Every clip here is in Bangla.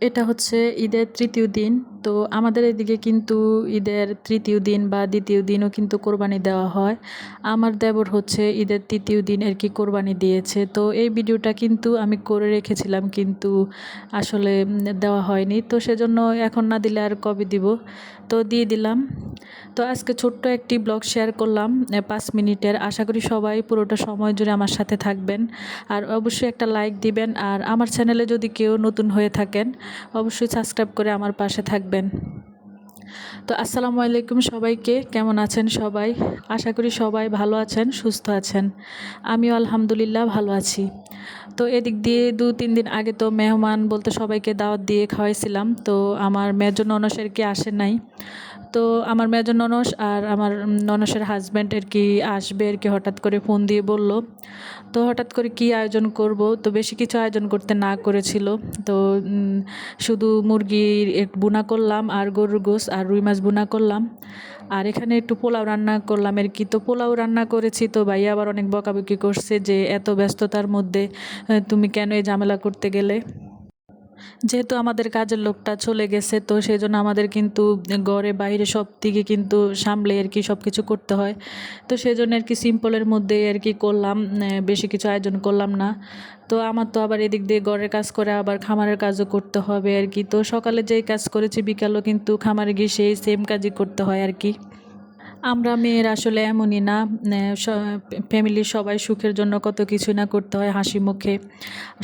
এটা হচ্ছে ঈদের তৃতীয় দিন। তো আমাদের এদিকে কিন্তু ঈদের তৃতীয় দিন বা দ্বিতীয় দিনও কিন্তু কোরবানি দেওয়া হয়। আমার দেবর হচ্ছে ঈদের তৃতীয় দিন আর কি কোরবানি দিয়েছে। তো এই ভিডিওটা কিন্তু আমি করে রেখেছিলাম কিন্তু আসলে দেওয়া হয়নি। তো সেজন্য এখন না দিলে আর কবে দিব? তো দিয়ে দিলাম। তো আজকে ছোট্ট একটি ব্লগ শেয়ার করলাম পাঁচ মিনিটের। আশা করি সবাই পুরোটা সময় জুড়ে আমার সাথে থাকবেন। আর অবশ্যই একটা লাইক দিবেন। আর আমার চ্যানেলে যদি কেউ নতুন হয়ে থাকেন, অবশ্যই সাবস্ক্রাইব করে আমার পাশে থাকবেন। ben. তো আসসালামু আলাইকুম সবাইকে। কেমন আছেন সবাই? আশা করি সবাই ভালো আছেন, সুস্থ আছেন। আমিও আলহামদুলিল্লাহ ভালো আছি। তো এদিক দিয়ে দু, তিন দিন আগে তো মেহমান বলতে সবাইকে দাওয়াত দিয়ে খাওয়াইছিলাম। তো আমার মেজর ননসের কি আসে নাই। তো আমার মেজর ননস আর আমার ননসের হাজব্যান্ড আর কি আসবে আর কি হঠাৎ করে ফোন দিয়ে বলল। তো হঠাৎ করে কি আয়োজন করব? তো বেশি কিছু আয়োজন করতে না করেছিল। তো শুধু মুরগির বুনা করলাম আর গরুর গোস আর রুই মাছ বোনা করলাম। আর এখানে একটু পোলাও রান্না করলাম। আর কি? তো পোলাও রান্না করেছি তো ভাই আবার অনেক বকাবকি করছে যে এত ব্যস্ততার মধ্যে তুমি কেন এই ঝামেলা করতে গেলে? যেহেতু আমাদের কাজের লোকটা চলে গেছে, তো সেই জন্য আমাদের কিন্তু ঘরে বাইরে সব দিকে কিন্তু সামলে আর কি সব কিছু করতে হয়। তো সেই জন্য আর কি সিম্পলের মধ্যে আর কি করলাম বেশি কিছু আয়োজন করলাম না। তো আমার তো আবার এদিক দিয়ে ঘরের কাজ করে আবার খামারের কাজও করতে হবে আর কি। তো সকালে যেই কাজ করেছি, বিকালও কিন্তু খামারে গিয়ে সেই সেম কাজই করতে হয় আর কি। আমরা মেয়ের আসলে এমনই না ফ্যামিলির সবাই সুখের জন্য কত কিছু না করতে হয়, হাসি মুখে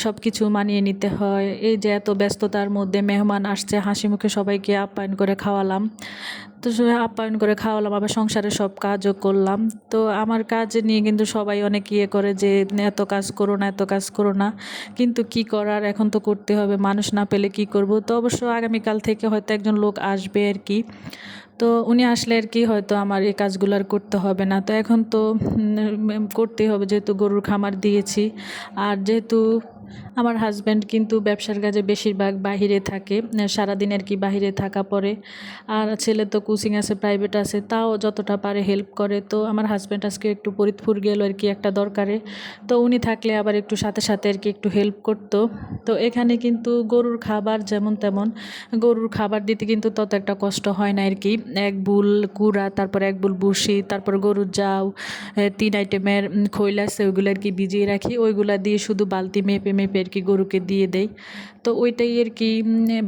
সব কিছু মানিয়ে নিতে হয়। এই যে এত ব্যস্ততার মধ্যে মেহমান আসছে, হাসি মুখে সবাইকে আপ্যায়ন করে খাওয়ালাম। তো আপ্যায়ন করে খাওয়ালাম, আবার সংসারে সব কাজও করলাম। তো আমার কাজ নিয়ে কিন্তু সবাই অনেক ইয়ে করে যে এত কাজ করো না, এত কাজ করো না। কিন্তু কি করার, এখন তো করতে হবে, মানুষ না পেলে কি করব? তো অবশ্য আগামীকাল থেকে হয়তো একজন লোক আসবে আর কি। তো উনি আসলে আর কি হয়তো আমার এই কাজগুলো আর করতে হবে না। তো এখন তো করতেই হবে যেহেতু গরুর খামার দিয়েছি। আর যেহেতু আমার হাজব্যান্ড কিন্তু ব্যবসার কাজে বেশিরভাগ বাহিরে থাকে সারাদিন আর কি বাহিরে থাকা পরে আর ছেলে তো কোচিং আছে প্রাইভেট আছে, তাও যতটা পারে হেল্প করে। তো আমার হাজব্যান্ড আজকে একটু ফরিদপুর গেল আর কি একটা দরকারে। তো উনি থাকলে আবার একটু সাথে সাথে আর কি একটু হেল্প করতো। তো এখানে কিন্তু গরুর খাবার যেমন তেমন, গরুর খাবার দিতে কিন্তু তত একটা কষ্ট হয় না আর কি। এক বুল কুড়া, তারপর এক বুল বুসি তারপর গরুর যাও তিন আইটেমের খৈল আছে, ওইগুলো আর কি ভিজিয়ে রাখি। ওইগুলা দিয়ে শুধু বালতি মেপে মেপে আর কি গরুকে দিয়ে দেই। তো ওইটাই আর কি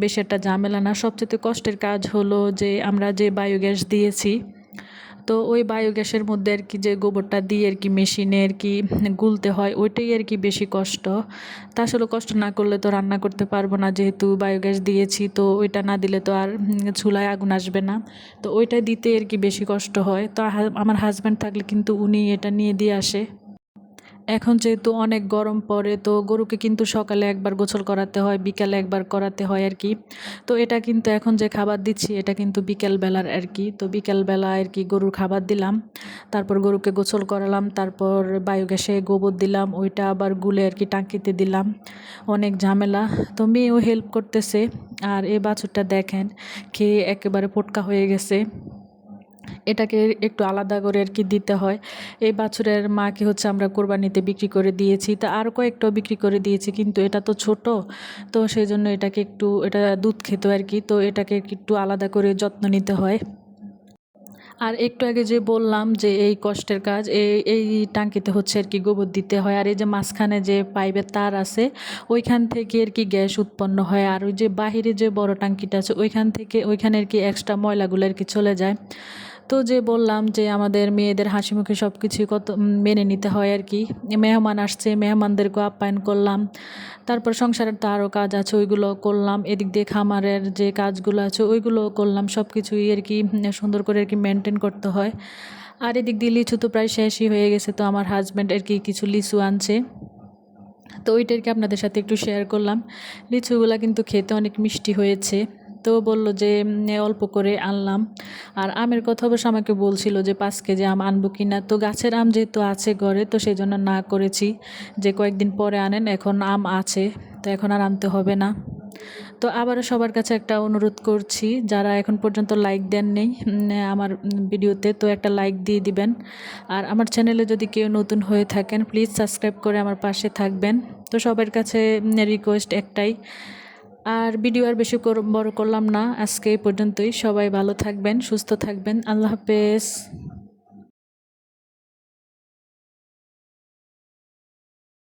বেশ একটা ঝামেলা না। সবচেয়ে কষ্টের কাজ হলো যে আমরা যে বায়োগ্যাস দিয়েছি, তো ওই বায়োগ্যাসের মধ্যে আর কি যে গোবরটা দিয়ে আর কি মেশিনে আর কি গুলতে হয়, ওইটাই আর কি বেশি কষ্ট। তা আসলে কষ্ট না করলে তো রান্না করতে পারব না, যেহেতু বায়োগ্যাস দিয়েছি, তো ওইটা না দিলে তো আর চুলায় আগুন আসবে না। তো ওইটা দিতে আর কি বেশি কষ্ট হয়। তো আমার হাজব্যান্ড থাকলে কিন্তু উনি এটা নিয়ে দিয়ে আসে। এখন যেহেতু অনেক গরম পড়ে, তো গরুকে কিন্তু সকালে একবার গোসল করাতে হয়, বিকালে একবার করাতে হয় আর কি। তো এটা কিন্তু এখন যে খাবার দিচ্ছি, এটা কিন্তু বিকেলবেলার আর কি। তো বিকেলবেলা আর কি গরুর খাবার দিলাম, তারপর গরুকে গোসল করালাম, তারপর বায়োগ্যাসে গোবর দিলাম, ওইটা আবার গুলে আর কি টাঙ্কিতে দিলাম। অনেক ঝামেলা। তো মেয়েও হেল্প করতেছে, আর এ বাছুরটা দেখেন, খেয়ে একেবারে পটকা হয়ে গেছে। এটাকে একটু আলাদা করে আর কি দিতে হয়। এই বাছুরের মাকে হচ্ছে আমরা কোরবানিতে বিক্রি করে দিয়েছি। তা আরও কয়েকটাও বিক্রি করে দিয়েছি, কিন্তু এটা তো ছোট। তো সেই জন্য এটাকে একটু, এটা দুধ খেত আর কি। তো এটাকে একটু আলাদা করে যত্ন নিতে হয়। আর একটু আগে যে বললাম যে এই কষ্টের কাজ, এই এই টাঙ্কিতে হচ্ছে আর কি গোবর দিতে হয়। আর এই যে মাঝখানে যে পাইপের তার আছে, ওইখান থেকে আর কি গ্যাস উৎপন্ন হয়। আর ওই যে বাহিরে যে বড় টাঙ্কিটা আছে, ওইখান থেকে, ওইখানে আর কি এক্সট্রা ময়লাগুলো আর কি চলে যায়। তো যে বললাম যে আমাদের মেয়েদের হাসি মুখে সব কিছুই কত মেনে নিতে হয় আর কি। মেহমান আসছে মেহমানদেরকে আপ্যায়ন করলাম। তারপর সংসারের তো আরও কাজ আছে, ওইগুলো করলাম। এদিক দিয়ে খামারের যে কাজগুলো আছে, ওইগুলো করলাম। সব কিছুই আর কি সুন্দর করে আর কি মেনটেন করতে হয়। আর এদিক দিয়ে লিচু তো প্রায় শেষই হয়ে গেছে, তো আমার হাজব্যান্ড আর কি কিছু লিচু আনছে। তো ওইটারকে আপনাদের সাথে একটু শেয়ার করলাম। লিচুগুলা কিন্তু খেতে অনেক মিষ্টি হয়েছে। তো বলল যে অল্প করে আনলাম। আর আমের কথা অবশ্য আমাকে বলছিল যে, পাঁচ কেজি আম আনব কি না তো গাছের আম যেহেতু আছে ঘরে, তো সেই জন্য না করেছি। যে কয়েকদিন পরে আনেন, এখন আম আছে, তো এখন আর আনতে হবে না। তো আবারও সবার কাছে একটা অনুরোধ করছি, যারা এখন পর্যন্ত লাইক দেন নেই আমার ভিডিওতে, তো একটা লাইক দিয়ে দিবেন। আর আমার চ্যানেলে যদি কেউ নতুন হয়ে থাকেন প্লিজ সাবস্ক্রাইব করে আমার পাশে থাকবেন। তো সবার কাছে রিকোয়েস্ট একটাই আর ভিডিও আর বেশি বড় করলাম না। আজকে এই পর্যন্তই। সবাই ভালো থাকবেন, সুস্থ থাকবেন। আল্লাহ হাফেজ।